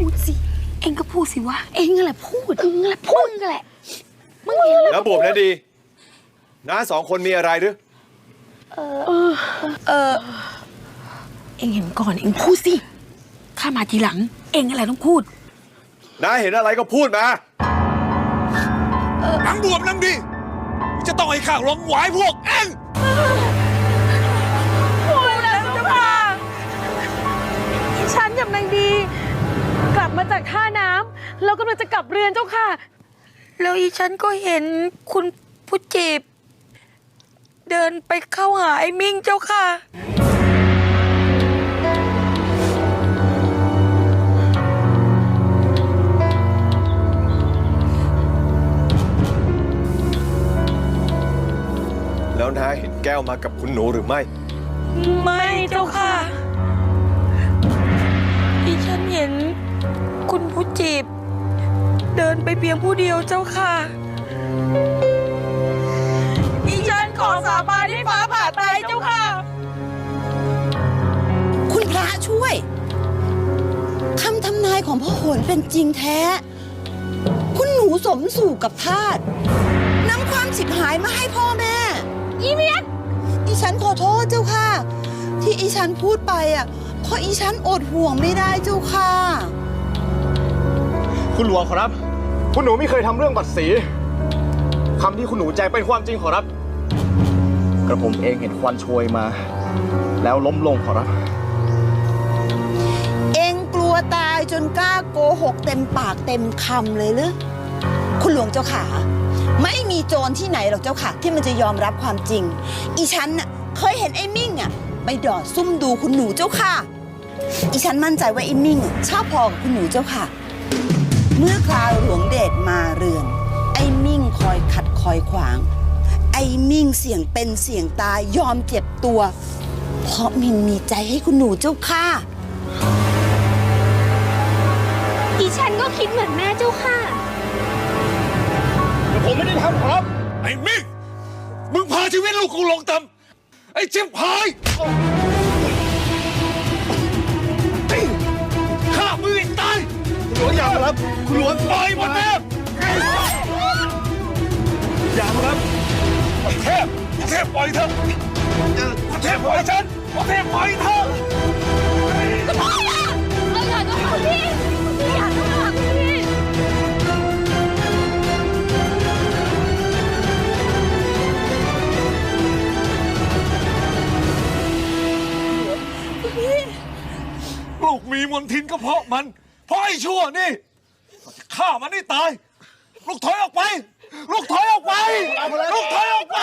พูดสิ เองก็พูดสิวะ เองนั่นแหละพูดเองนั่นแหละพูดนั่นแหละ มึงเห็นแล้วแล้วบุ๋มนะดีน้าสองคนมีอะไรหรือ เองเห็นก่อนเองพูดสิ ข้ามาทีหลัง เองอะไรต้องพูด น้าเห็นอะไรก็พูดมา นางบวมนางดีจะต้องให้ข้าลงหวายพวกเอ็งพูดแล้วเจ้าค่ะฉันกับนางดีก ลับมาจากท่าน้ำแล้วกำลังจะกลับเรือนเจ้าค่ะ แล้วอีฉันก็เห็นคุณผู้จีบ เดินไปเข้าหาไอ้มิ่งเจ้าค่ะ แล้วน้าเห็นแก้วมากับคุณหนูหรือไม่ ไม่เจ้าค่ะดิฉันเห็นคุณผู้ จีบ เดินไปเพียงผู้เดียวเจ้าค่ะดิฉันขอสาบานให้ฟ้าผ่าตายเจ้าค่ะ คุณพระช่วยคำทำนายของพ่อโหนเป็นจริงแท้ คุณหนูสมสู่กับทาสนำความฉิบหายมาให้พ่อแม่ อีเมียนอีฉันขอโทษเจ้าค่ะ ที่อีฉันพูดไปอะเพราะอีฉันอดห่วงไม่ได้เจ้าค่ะ คุณหลวงขอรับ คุณหนูไม่เคยทำเรื่องบัตรสีคำที่คุณหนูแจ้งเป็นความจริงขอรับ กระผมเองเห็นควันโชยมา แล้วล้มลงขอรับ เองกลัวตายจนกล้าโกหกเต็มปากเต็มคำเลยหรือคุณหลวงเจ้าขาไม่มีโจรที่ไหนหรอกเจ้าค่ะ ที่มันจะยอมรับความจริง อีฉันน่ะเคยเห็นไอ้มิ่งอะไปดอดซุ่มดูคุณหนูเจ้าค่ะ อีฉันมั่นใจว่าไอ้มิ่งอะชอบพอกับคุณหนูเจ้าค่ะ เมื่อคราวหลวงเดชมาเรือน ไอ้มิ่งคอยขัดคอยขวาง ไอ้มิ่งเสี่ยงเป็นเสี่ยงตายยอมเจ็บตัว เพราะมินมีใจให้คุณหนูเจ้าค่ะ อีฉันก็คิดเหมือนแม่เจ้าค่ะผมไม่ได้ทำขอรับ ไอ้มิก มึงพาชีวิตลูกกูลงต่ำไอ้ชิบหาย ครับคุณหลวงปล่อยหมดแม่อย่าครับไอ้เทพไอ้เทพปล่อยเถอะไอ้เทพปล่อยฉันไอ้เทพปล่อยเถอะพ่ออย่าเอาอย่าก็ค่ะพี่พี่อย่าก็ค่ะพี่ลูกมีมนทินก็เพราะมัน เพราะไอ้ชั่วนี่ ฆ่ามันให้ตาย ลูกถอยออกไป ลูกถอยออกไป ลูกถอยออกไป